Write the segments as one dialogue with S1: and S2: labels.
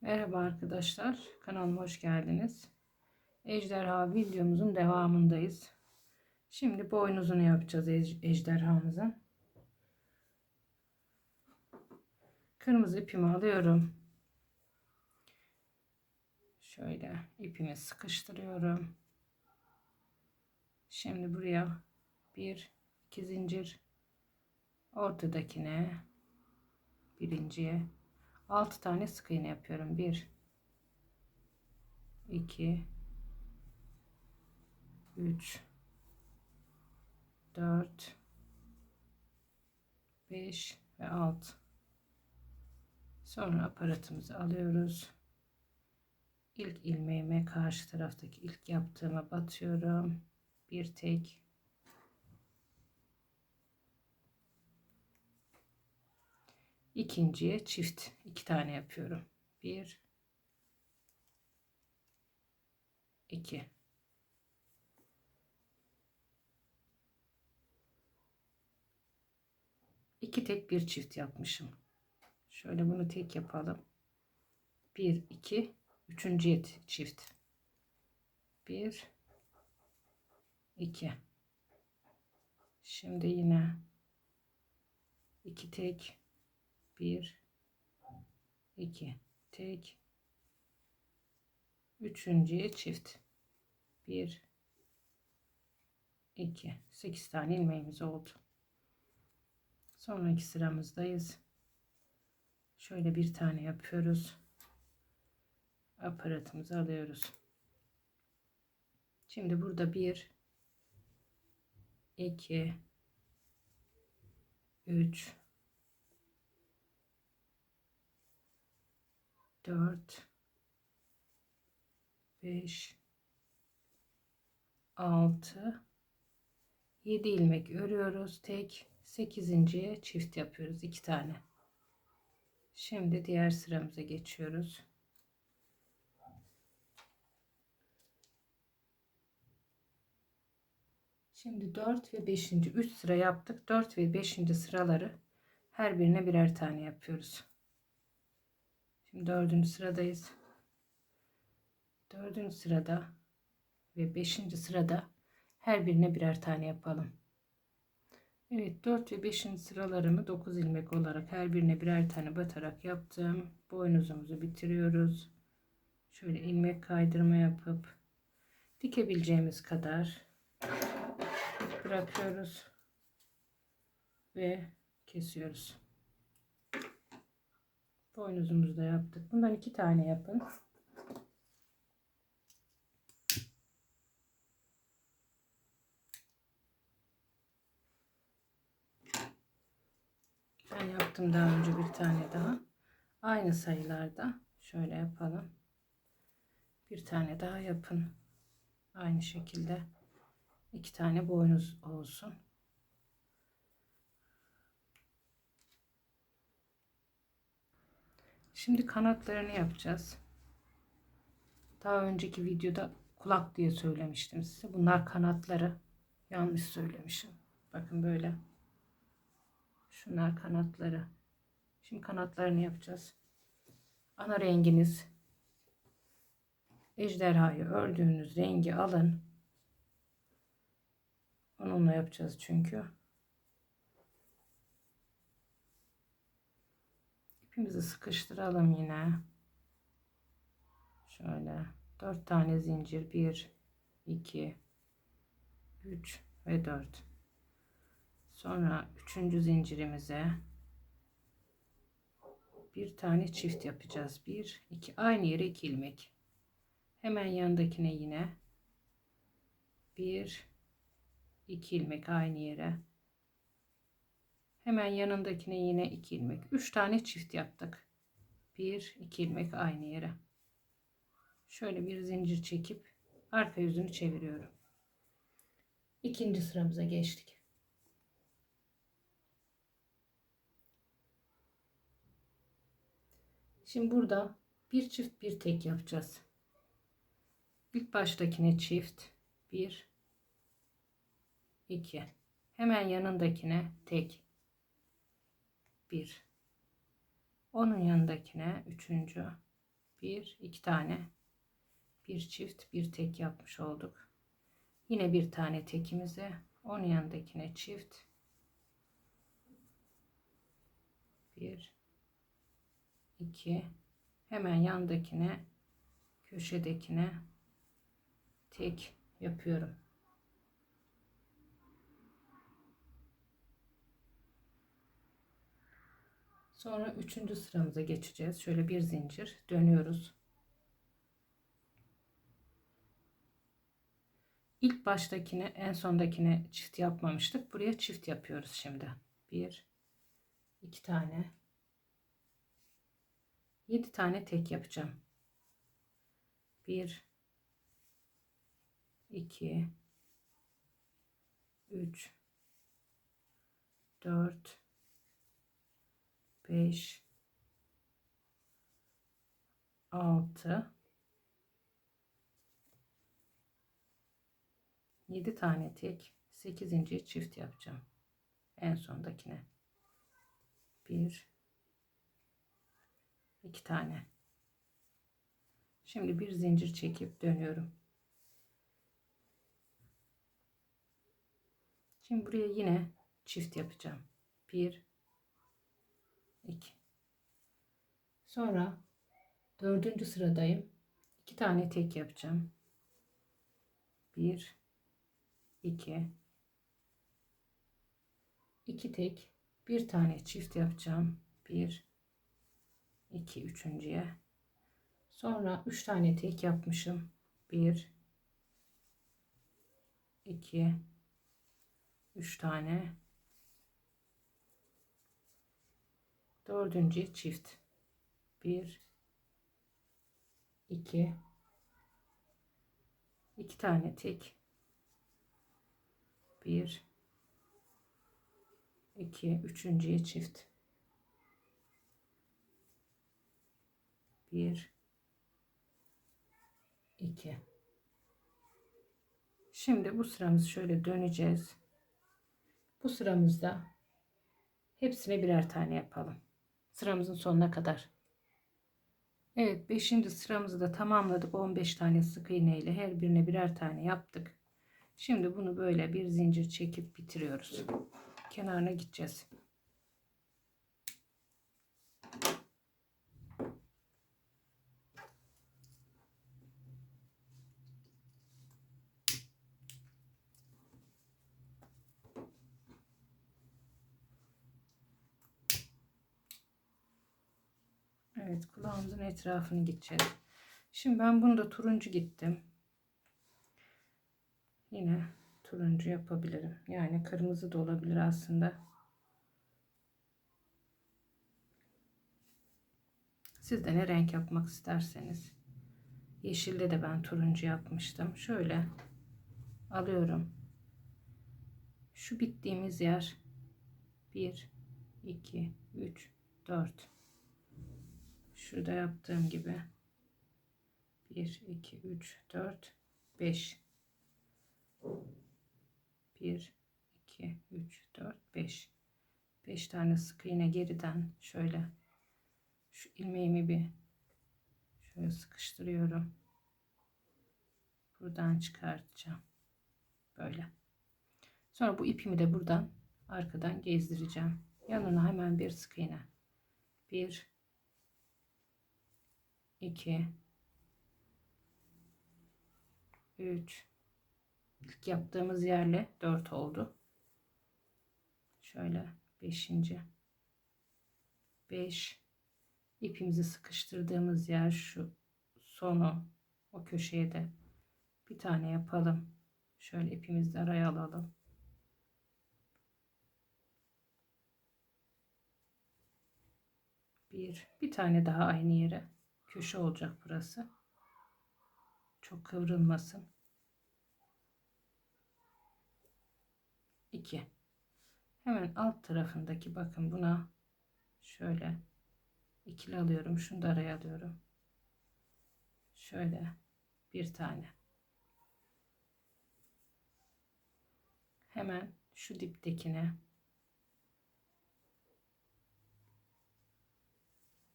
S1: Merhaba arkadaşlar, kanalıma hoş geldiniz. Ejderha videomuzun devamındayız. Şimdi boynuzunu yapacağız ej- ejderhamızın. Kırmızı ipimi alıyorum. Şöyle ipimi sıkıştırıyorum. Şimdi buraya bir iki zincir ortadakine birinciye 6 tane sık iğne yapıyorum. 1 2 3 4 5 ve 6 sonra aparatımızı alıyoruz. İlk ilmeğime karşı taraftaki ilk yaptığıma batıyorum. Bir tek ikinciye çift iki tane yapıyorum. Bir iki iki tek bir çift yapmışım. Şöyle bunu tek yapalım. Bir iki üçüncüye çift. Bir iki Şimdi yine iki tek bir iki tek. Üçüncüye çift. Bir iki. Sekiz tane ilmeğimiz oldu. Sonraki sıramızdayız. Şöyle bir tane yapıyoruz. Aparatımızı alıyoruz. Şimdi burada bir iki üç 4 5 6 7 ilmek örüyoruz tek 8.ye çift yapıyoruz iki tane şimdi diğer sıramıza geçiyoruz şimdi 4 ve 5. 3 sıra yaptık 4 ve 5. sıraları her birine birer tane yapıyoruz Şimdi dördüncü sıradayız. Dördüncü sırada ve beşinci sırada her birine birer tane yapalım. Evet 4 ve 5. sıralarımı 9 ilmek olarak her birine birer tane batarak yaptım. Boynuzumuzu bitiriyoruz. Şöyle ilmek kaydırma yapıp dikebileceğimiz kadar bırakıyoruz ve kesiyoruz. Boynuzumuzu da yaptık. Bundan iki tane yapın. Ben yaptım daha önce bir tane daha. Aynı sayılarda şöyle yapalım. Bir tane daha yapın. Aynı şekilde iki tane boynuz olsun. Şimdi kanatlarını yapacağız. Daha önceki videoda kulak diye söylemiştim size. Bunlar kanatları. Yanlış söylemişim. Bakın böyle. Şunlar kanatları. Şimdi kanatlarını yapacağız. Ana renginiz ejderhayı ördüğünüz rengi alın. Onunla yapacağız çünkü. İpimizi sıkıştıralım yine. Şöyle dört tane zincir bir, iki, üç ve dört. Sonra üçüncü zincirimize bir tane çift yapacağız. Bir, iki aynı yere iki ilmek. Hemen yanındakine yine bir, iki ilmek aynı yere. Hemen yanındakine yine 2 ilmek. 3 tane çift yaptık. 1 2 ilmek aynı yere. Şöyle bir zincir çekip arka yüzünü çeviriyorum. İkinci sıramıza geçtik. Şimdi burada bir çift bir tek yapacağız. İlk baştakine çift 1 2 hemen yanındakine tek 1 onun yanındakine üçüncü Bir, iki tane. Bir çift, bir tek yapmış olduk. Yine bir tane tekimize, onun yanındakine çift. Bir, iki. Hemen yandakine, köşedekine tek yapıyorum. Sonra üçüncü sıramıza geçeceğiz. Şöyle bir zincir dönüyoruz. İlk baştakine en sondakine çift yapmamıştık. Buraya çift yapıyoruz şimdi. Bir, iki tane, yedi tane tek yapacağım. Bir, iki, üç, dört, 5 6 7 tane tek 8. çift yapacağım. En sondakine. 1 2 tane. Şimdi bir zincir çekip dönüyorum. Şimdi buraya yine çift yapacağım. 1 2 sonra dördüncü sıradayım. İki tane tek yapacağım. 1 2 2 tek bir tane çift yapacağım. 1 2 üçüncüye. Sonra 3 tane tek yapmışım. 1 2 3 tane dördüncü çift. Bir iki iki tane tek. Bir iki üçüncüye çift. Bir iki. Şimdi bu sıramızı şöyle döneceğiz. Bu sıramızda hepsine birer tane yapalım sıramızın sonuna kadar. Evet 5. sıramızı da tamamladık. 15 tane sık iğne ile her birine birer tane yaptık. Şimdi bunu böyle bir zincir çekip bitiriyoruz. Kenarına gideceğiz. Evet kulağımızın etrafını gideceğiz. Şimdi ben bunu da turuncu gittim. Yine turuncu yapabilirim. Yani kırmızı da olabilir aslında. Siz de ne renk yapmak isterseniz. Yeşilde de ben turuncu yapmıştım. Şöyle alıyorum. Şu bittiğimiz yer 1 2 3 4 şurada yaptığım gibi. 1 2 3 4 5 1 2 3 4 5 5 tane sık iğne geriden şöyle. Şu ilmeğimi bir şöyle sıkıştırıyorum. Buradan çıkartacağım. Böyle. Sonra bu ipimi de buradan arkadan gezdireceğim. Yanına hemen bir sık iğne. 1 2 3 ilk yaptığımız yerle 4 oldu. Şöyle 5. 5 ipimizi sıkıştırdığımız yer şu sonu o köşeye de bir tane yapalım. Şöyle ipimizi araya alalım. Bir, bir tane daha aynı yere köşe olacak burası. Çok kıvrılmasın. 2. Hemen alt tarafındaki bakın buna şöyle ikili alıyorum. Şunu da araya alıyorum. Şöyle bir tane. Hemen şu diptekine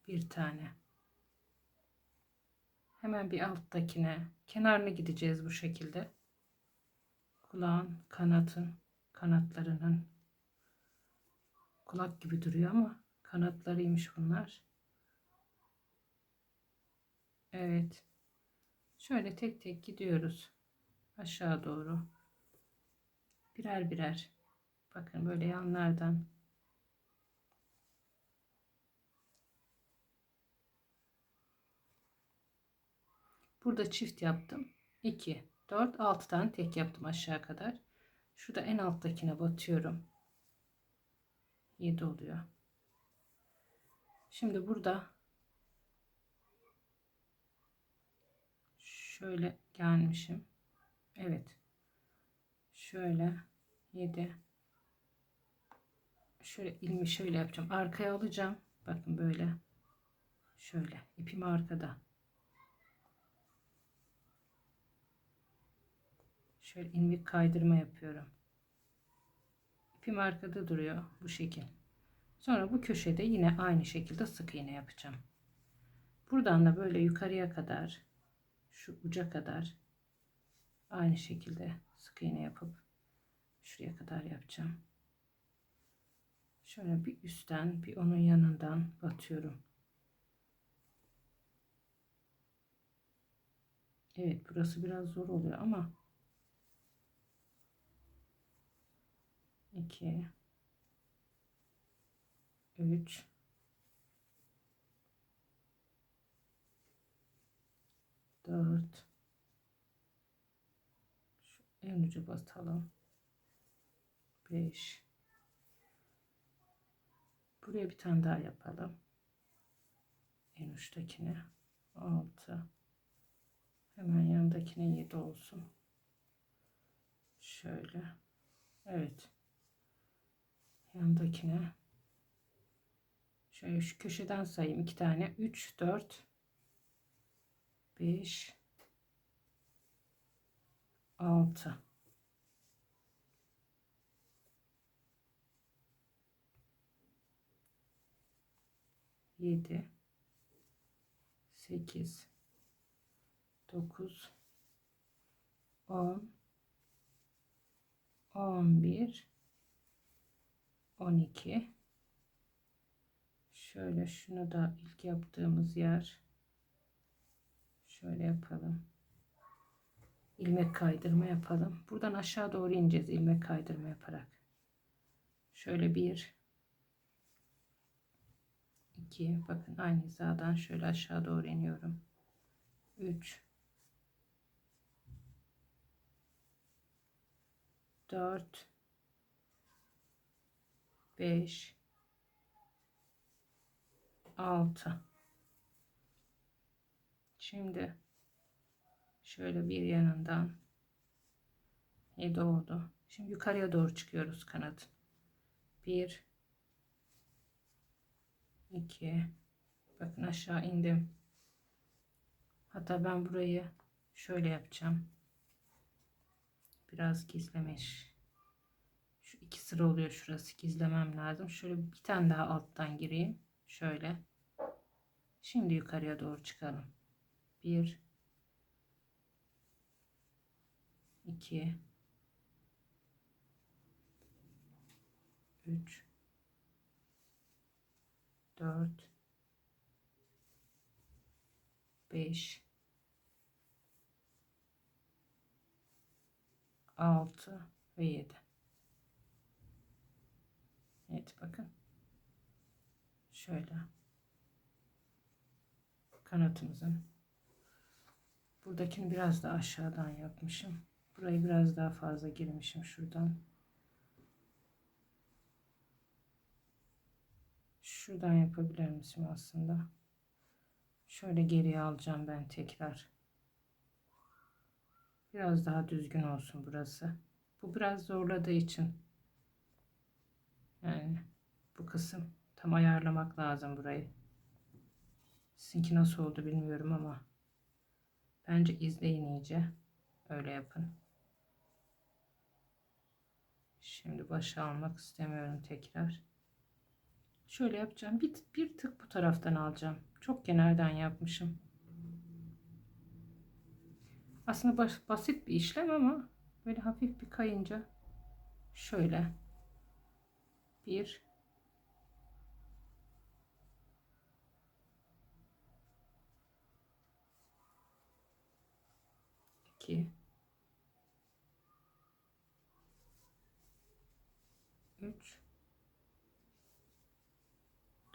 S1: bir tane Hemen bir alttakine kenarına gideceğiz bu şekilde. Kulağın, kanatın, kanatlarının kulak gibi duruyor ama kanatlarıymış bunlar. Evet. Şöyle tek tek gidiyoruz. Aşağı doğru. Birer birer. Bakın böyle yanlardan. Burada çift yaptım. 2, 4, 6 tane tek yaptım aşağı kadar. Şurada en alttakine batıyorum. 7 oluyor. Şimdi burada şöyle gelmişim. Evet. Şöyle 7 şöyle ilmi şöyle yapacağım. Arkaya alacağım. Bakın böyle. Şöyle ipim arkada. Şöyle ilmek kaydırma yapıyorum. İpim arkada duruyor bu şekil. Sonra bu köşede yine aynı şekilde sık iğne yapacağım. Buradan da böyle yukarıya kadar şu uca kadar aynı şekilde sık iğne yapıp şuraya kadar yapacağım. Şöyle bir üstten bir onun yanından batıyorum. Evet burası biraz zor oluyor ama 2 3 4 Şu en ucu batalım 5 Buraya bir tane daha yapalım. En uçtakine 6 hemen yanındakine 7 olsun. Şöyle. Evet. Yanındakine şöyle şu köşeden sayayım. 2 tane. 3 4 5 6 7 8 9 10 11 12 şöyle şunu da ilk yaptığımız yer. Şöyle yapalım. İlmek kaydırma yapalım. Buradan aşağı doğru ineceğiz ilmek kaydırma yaparak. Şöyle bir 2 bakın aynı hizadan şöyle aşağı doğru iniyorum. 3 4 5 6 şimdi şöyle bir yanından 7 oldu şimdi yukarıya doğru çıkıyoruz kanat. 1 2 bakın aşağı indim. Hatta ben burayı şöyle yapacağım. Biraz gizlemiş iki sıra oluyor şurası gizlemem lazım. Şöyle bir tane daha alttan gireyim. Şöyle. Şimdi yukarıya doğru çıkalım. 1 2 3 4 5 6 ve 7 Evet bakın. Şöyle. Kanatımızın. Buradakini biraz daha aşağıdan yapmışım. Burayı biraz daha fazla girmişim şuradan. Şuradan yapabilir misin aslında? Şöyle geriye alacağım ben tekrar. Biraz daha düzgün olsun burası. Bu biraz zorladığı için yani bu kısım tam ayarlamak lazım burayı sizinki nasıl oldu bilmiyorum ama bence izleyin iyice öyle yapın şimdi başa almak istemiyorum tekrar Şöyle yapacağım. Bir, bir tık bu taraftan alacağım. Çok kenardan yapmışım. Aslında bas- basit bir işlem ama böyle hafif bir kayınca şöyle bir. İki. Üç.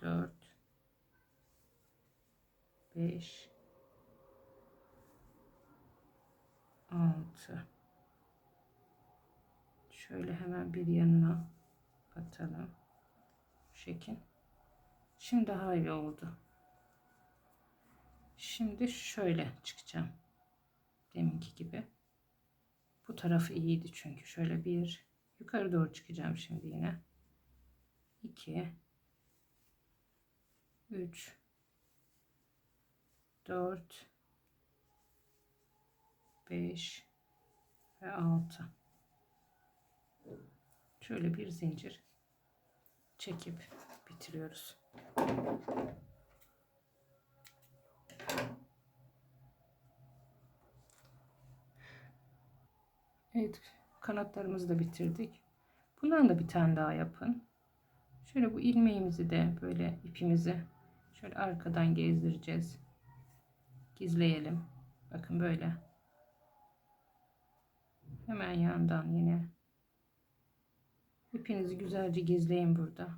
S1: Dört. Beş. Altı. Şöyle hemen bir yanına atalım bu şekil. Şimdi daha iyi oldu. Şimdi şöyle çıkacağım. Deminki gibi. Bu tarafı iyiydi çünkü. Şöyle bir yukarı doğru çıkacağım şimdi yine. 2 3 4 5 ve 6 şöyle bir zincir çekip bitiriyoruz. Evet, kanatlarımızı da bitirdik. Bundan da bir tane daha yapın. Şöyle bu ilmeğimizi de böyle ipimizi şöyle arkadan gezdireceğiz. Gizleyelim. Bakın böyle. Hemen yandan yine ipinizi güzelce gizleyin burada.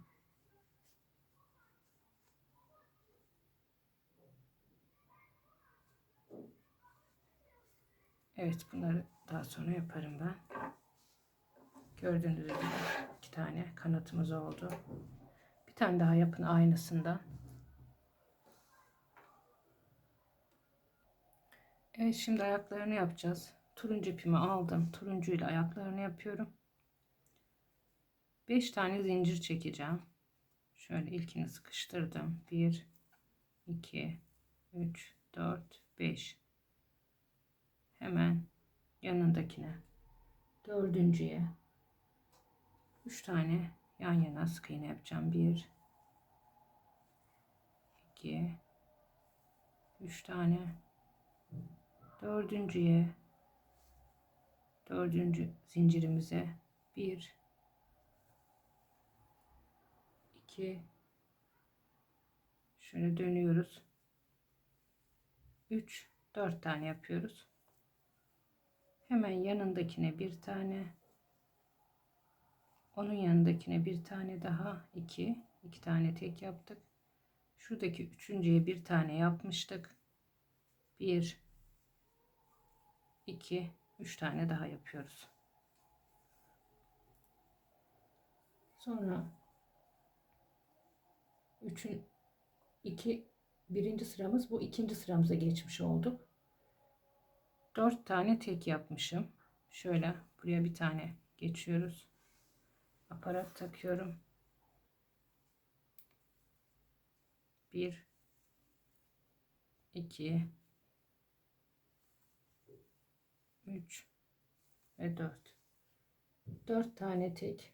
S1: Evet bunları daha sonra yaparım ben. Gördüğünüz gibi iki tane kanatımız oldu. Bir tane daha yapın aynısından. Evet şimdi ayaklarını yapacağız. Turuncu ipimi aldım. Turuncu ile ayaklarını yapıyorum. 5 tane zincir çekeceğim. Şöyle ilkini sıkıştırdım. 1 2 3 4 5 hemen yanındakine. Dördüncüye. Üç tane yan yana sık iğne yapacağım. Bir iki üç tane. Dördüncüye. Dördüncü zincirimize. Bir iki şöyle dönüyoruz. 3 4 tane yapıyoruz. Hemen yanındakine bir tane. Onun yanındakine bir tane daha. İki iki tane tek yaptık. Şuradaki üçüncüye bir tane yapmıştık. Bir iki üç tane daha yapıyoruz. Sonra üçün iki birinci sıramız bu ikinci sıramıza geçmiş olduk 4 tane tek yapmışım. Şöyle buraya bir tane geçiyoruz. Aparat takıyorum. 1 2 3 ve 4 4 tane tek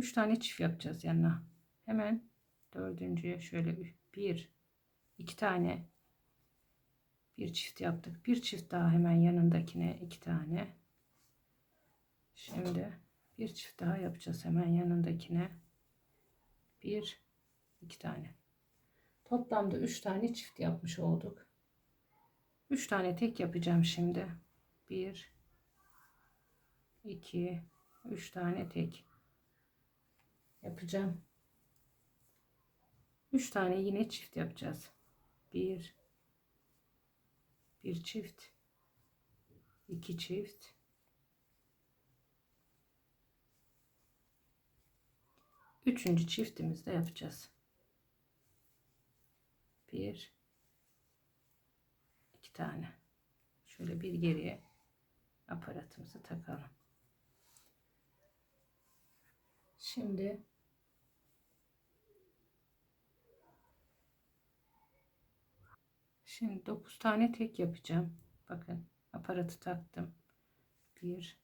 S1: 3 tane çift yapacağız yanına hemen dördüncüye şöyle bir iki tane bir çift yaptık. Bir çift daha hemen yanındakine iki tane. Şimdi bir çift daha yapacağız hemen yanındakine. Bir, iki tane. Toplamda üç tane çift yapmış olduk. Üç tane tek yapacağım şimdi. Bir, iki, üç tane tek yapacağım. Üç tane yine çift yapacağız. Bir. Bir çift. İki çift. Üçüncü çiftimizde yapacağız. Bir. İki tane. Şöyle bir geriye aparatımızı takalım. Şimdi Şimdi 9 tane tek yapacağım. Bakın aparatı taktım. Bir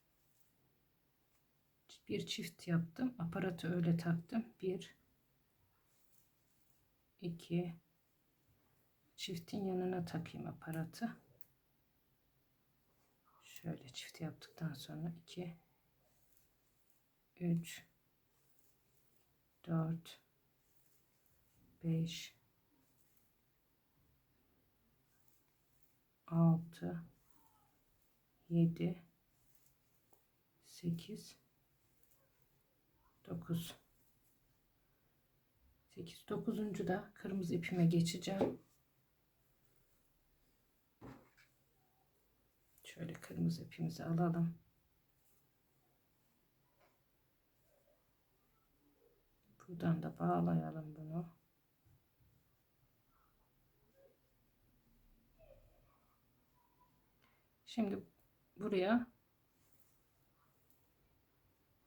S1: bir çift yaptım. Aparatı öyle taktım. Bir iki çiftin yanına takayım aparatı. Şöyle çift yaptıktan sonra 2 3 4 5 6 7 8 9 8 9. da kırmızı ipime geçeceğim. Şöyle kırmızı ipimizi alalım. Buradan da bağlayalım bunu. Şimdi buraya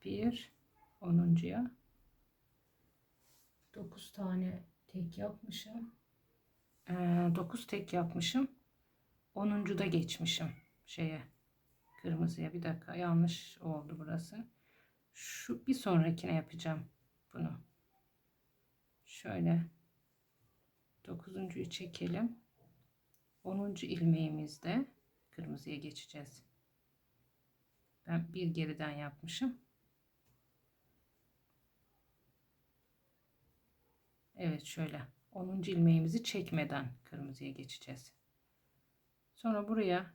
S1: bir onuncuya dokuz tane tek yapmışım. Ee, dokuz tek yapmışım. Onuncu da geçmişim şeye kırmızıya bir dakika yanlış oldu burası. Şu bir sonrakine yapacağım bunu. Şöyle dokuzuncuyu çekelim. Onuncu ilmeğimizde kırmızıya geçeceğiz. Ben bir geriden yapmışım. Evet şöyle 10. ilmeğimizi çekmeden kırmızıya geçeceğiz. Sonra buraya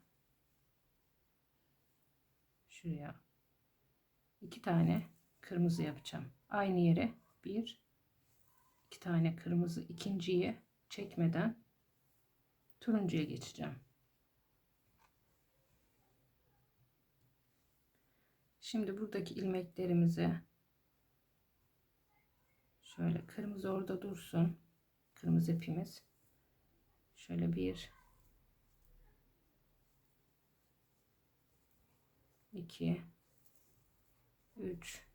S1: şuraya iki tane kırmızı yapacağım. Aynı yere bir iki tane kırmızı ikinciye çekmeden turuncuya geçeceğim. Şimdi buradaki ilmeklerimizi şöyle kırmızı orada dursun. Kırmızı ipimiz. Şöyle bir 2 3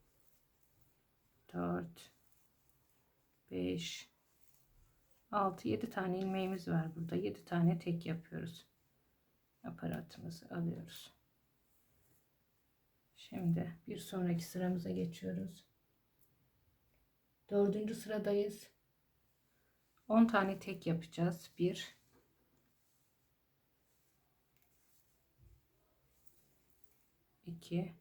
S1: 4 5 6 7 tane ilmeğimiz var burada 7 tane tek yapıyoruz aparatımızı alıyoruz şimdi bir sonraki sıramıza geçiyoruz. Dördüncü sıradayız. 10 tane tek yapacağız. 1 2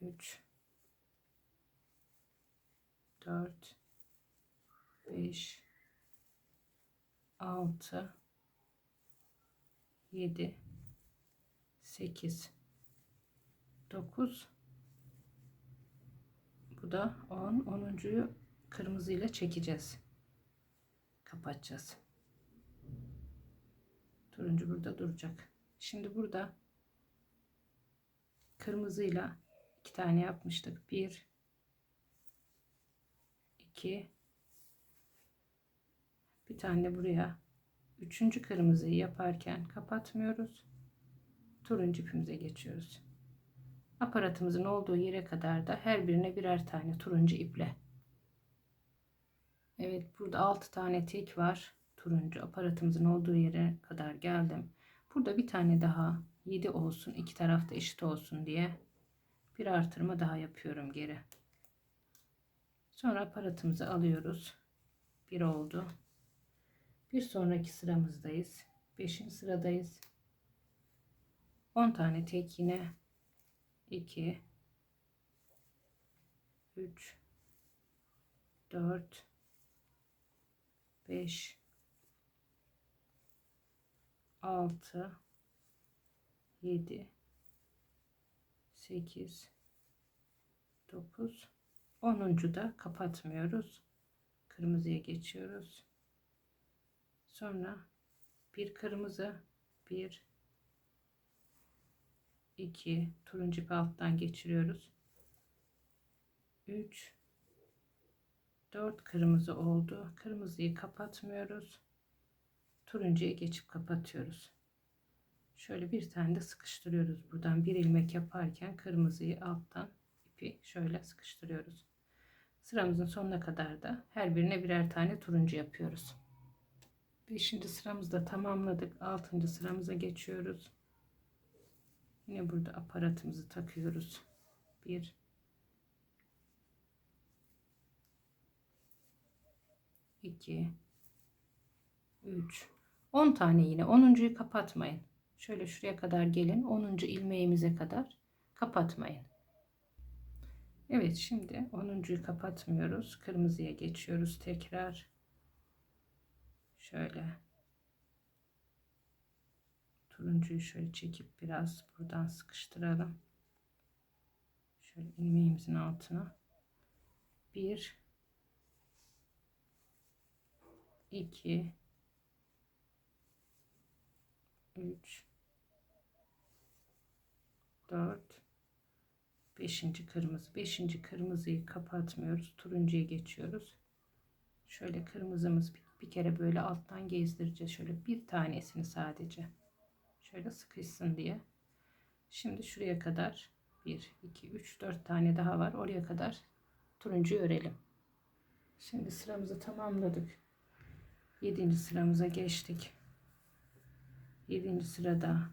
S1: 3 4 5 6 7 8 9 bu da 10 10.yu kırmızı ile çekeceğiz kapatacağız turuncu burada duracak şimdi burada kırmızıyla iki tane yapmıştık. Bir, iki, bir tane buraya. Üçüncü kırmızıyı yaparken kapatmıyoruz. Turuncu ipimize geçiyoruz. Aparatımızın olduğu yere kadar da her birine birer tane turuncu iple. Evet burada 6 tane tek var. Turuncu aparatımızın olduğu yere kadar geldim. Burada bir tane daha 7 olsun iki tarafta eşit olsun diye bir artırma daha yapıyorum geri sonra aparatımızı alıyoruz bir oldu bir sonraki sıramızdayız 5. sıradayız 10 tane tek yine 2 3 4 5 6 7 8 9 10. da kapatmıyoruz. Kırmızıya geçiyoruz. Sonra bir kırmızı, bir 2 turuncu bir alttan geçiriyoruz. 3 4 kırmızı oldu. Kırmızıyı kapatmıyoruz. Turuncuya geçip kapatıyoruz. Şöyle bir tane de sıkıştırıyoruz. Buradan bir ilmek yaparken kırmızıyı alttan ipi şöyle sıkıştırıyoruz. Sıramızın sonuna kadar da her birine birer tane turuncu yapıyoruz. Beşinci sıramızda tamamladık. Altıncı sıramıza geçiyoruz. Yine burada aparatımızı takıyoruz. Bir, iki, 3 10 tane yine 10.'yu kapatmayın. Şöyle şuraya kadar gelin. 10. ilmeğimize kadar kapatmayın. Evet şimdi 10.yu kapatmıyoruz. Kırmızıya geçiyoruz tekrar. Şöyle. Turuncuyu şöyle çekip biraz buradan sıkıştıralım. Şöyle ilmeğimizin altına. 1 2 3 4 5. kırmızı 5. kırmızıyı kapatmıyoruz turuncuya geçiyoruz şöyle kırmızımız bir, bir kere böyle alttan gezdireceğiz şöyle bir tanesini sadece şöyle sıkışsın diye şimdi şuraya kadar 1 2 3 4 tane daha var oraya kadar turuncu örelim şimdi sıramızı tamamladık 7. sıramıza geçtik 7. sırada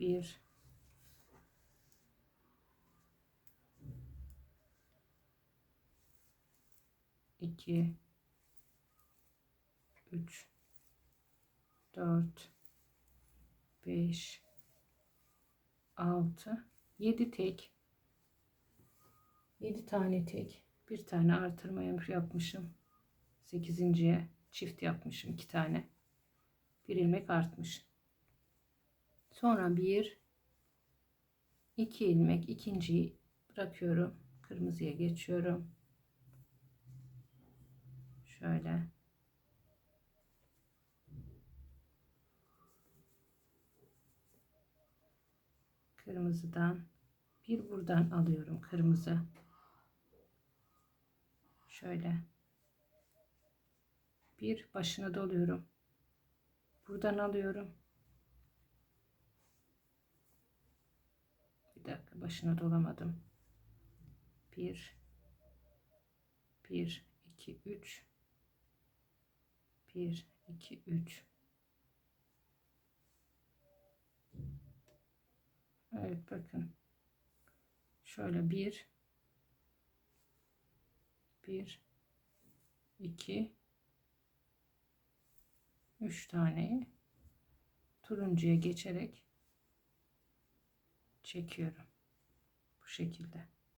S1: 1 2 3 4 5 6 7 tek. 7 tane tek. Bir tane artırma yapmışım. 8.ye çift yapmışım 2 tane. Bir ilmek artmış. Sonra bir iki ilmek ikinciyi bırakıyorum. Kırmızıya geçiyorum. Şöyle kırmızıdan bir buradan alıyorum kırmızı. Şöyle. Bir başına doluyorum. Buradan alıyorum. Bir dakika başına dolamadım. Bir bir iki üç. Bir iki üç Evet bakın. Şöyle bir, bir, iki, üç taneyi turuncuya geçerek çekiyorum. Bu şekilde.